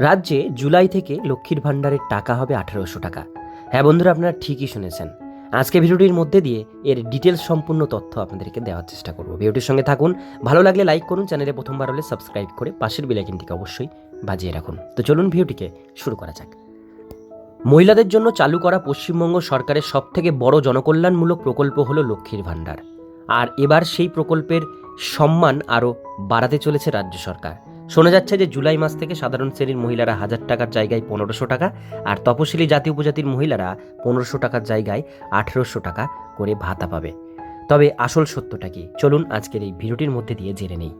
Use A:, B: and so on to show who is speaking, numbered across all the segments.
A: রাজ্যে জুলাই থেকে লক্ষ্মীর ভাণ্ডারের টাকা হবে আঠারোশো টাকা। হ্যাঁ বন্ধুরা, আপনারা ঠিকই শুনেছেন। আজকে ভিডিওটির মধ্যে দিয়ে এর ডিটেলস সম্পূর্ণ তথ্য আপনাদেরকে দেওয়ার চেষ্টা করব। ভিডিওটির সঙ্গে থাকুন, ভালো লাগলে লাইক করুন, চ্যানেলে প্রথমবার হলে সাবস্ক্রাইব করে পাশের বেলাইকিনটিকে অবশ্যই বাজিয়ে রাখুন। তো চলুন ভিডিওটিকে শুরু করা যাক। মহিলাদের জন্য চালু করা পশ্চিমবঙ্গ সরকারের সবথেকে বড় জনকল্যাণমূলক প্রকল্প হল লক্ষ্মীর ভাণ্ডার। আর এবার সেই প্রকল্পের সম্মান আরও বাড়াতে চলেছে রাজ্য সরকার। শোনা যাচ্ছে যে জুলাই মাস থেকে সাধারণ শ্রেণির মহিলারা হাজার টাকার জায়গায় পনেরোশো টাকা আর তপশিলি জাতি উপজাতির মহিলারা পনেরোশো টাকার জায়গায় আঠেরোশো টাকা করে ভাতা পাবে। তবে আসল সত্যটা কি? চলুন আজকের এই ভিডিওটির মধ্যে দিয়ে জেনে নেই।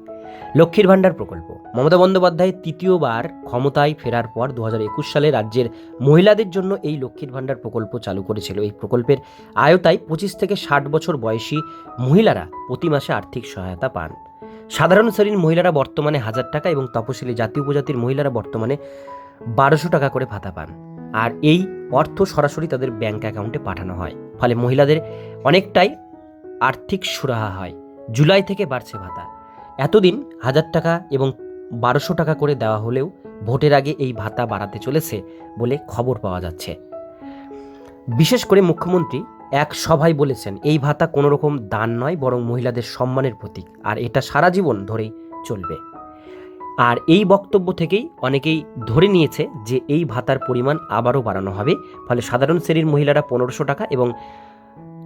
A: লক্ষ্মীর ভাণ্ডার প্রকল্প। মমতা বন্দ্যোপাধ্যায় তৃতীয়বার ক্ষমতায় ফেরার পর দু হাজার একুশ সালে রাজ্যের মহিলাদের জন্য এই লক্ষ্মীর ভাণ্ডার প্রকল্প চালু করেছিল। এই প্রকল্পের আয়তায় পঁচিশ থেকে ষাট বছর বয়সী মহিলারা প্রতি মাসে আর্থিক সহায়তা পান। সাধারণ শ্রেণির মহিলারা বর্তমানে হাজার টাকা এবং তপশিলি জাতি উপজাতির মহিলারা বর্তমানে বারোশো টাকা করে ভাতা পান। আর এই অর্থ সরাসরি তাদের ব্যাংক অ্যাকাউন্টে পাঠানো হয়। ফলে মহিলাদের অনেকটাই আর্থিক সুরাহা হয়। জুলাই থেকে বাড়ছে ভাতা। এতদিন হাজার টাকা এবং বারোশো টাকা করে দেওয়া হলেও ভোটের আগে এই ভাতা বাড়াতে চলেছে বলে খবর পাওয়া যাচ্ছে। বিশেষ করে মুখ্যমন্ত্রী এক সভায় বলেছেন, এই ভাতা কোনো রকম দান নয়, বরং মহিলাদের সম্মানের প্রতীক, আর এটা সারা জীবন ধরেই চলবে। আর এই বক্তব্য থেকেই অনেকেই ধরে নিয়েছে যে এই ভাতার পরিমাণ আবারও বাড়ানো হবে, ফলে সাধারণ শ্রেণির মহিলারা পনেরোশো টাকা এবং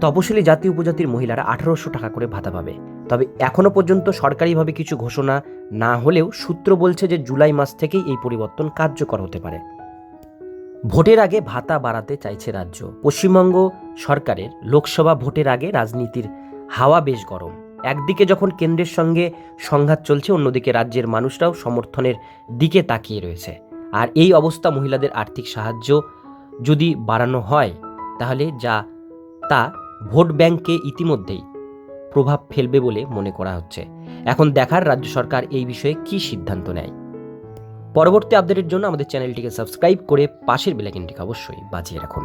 A: তপশিলি জাতি উপজাতির মহিলারা আঠারোশো টাকা করে ভাতা পাবে। তবে এখনও পর্যন্ত সরকারিভাবে কিছু ঘোষণা না হলেও সূত্র বলছে যে জুলাই মাস থেকেই এই পরিবর্তন কার্যকর হতে পারে। ভোটের আগে ভাতা বাড়াতে চাইছে রাজ্য। পশ্চিমবঙ্গ সরকারের লোকসভা ভোটের আগে রাজনীতির হাওয়া বেশ গরম। একদিকে যখন কেন্দ্রের সঙ্গে সংঘাত চলছে, অন্যদিকে রাজ্যের মানুষরাও সমর্থনের দিকে তাকিয়ে রয়েছে। আর এই অবস্থা মহিলাদের আর্থিক সাহায্য যদি বাড়ানো হয়, তাহলে যা তা ভোট ব্যাংকে ইতিমধ্যেই প্রভাব ফেলবে বলে মনে করা হচ্ছে। এখন দেখার রাজ্য সরকার এই বিষয়ে কী সিদ্ধান্ত নেয়? পরবর্তী আপডেটের জন্য আমাদের চ্যানেলটিকে সাবস্ক্রাইব করে পাশের বেলাইকিনটিকে অবশ্যই বাজিয়ে রাখুন।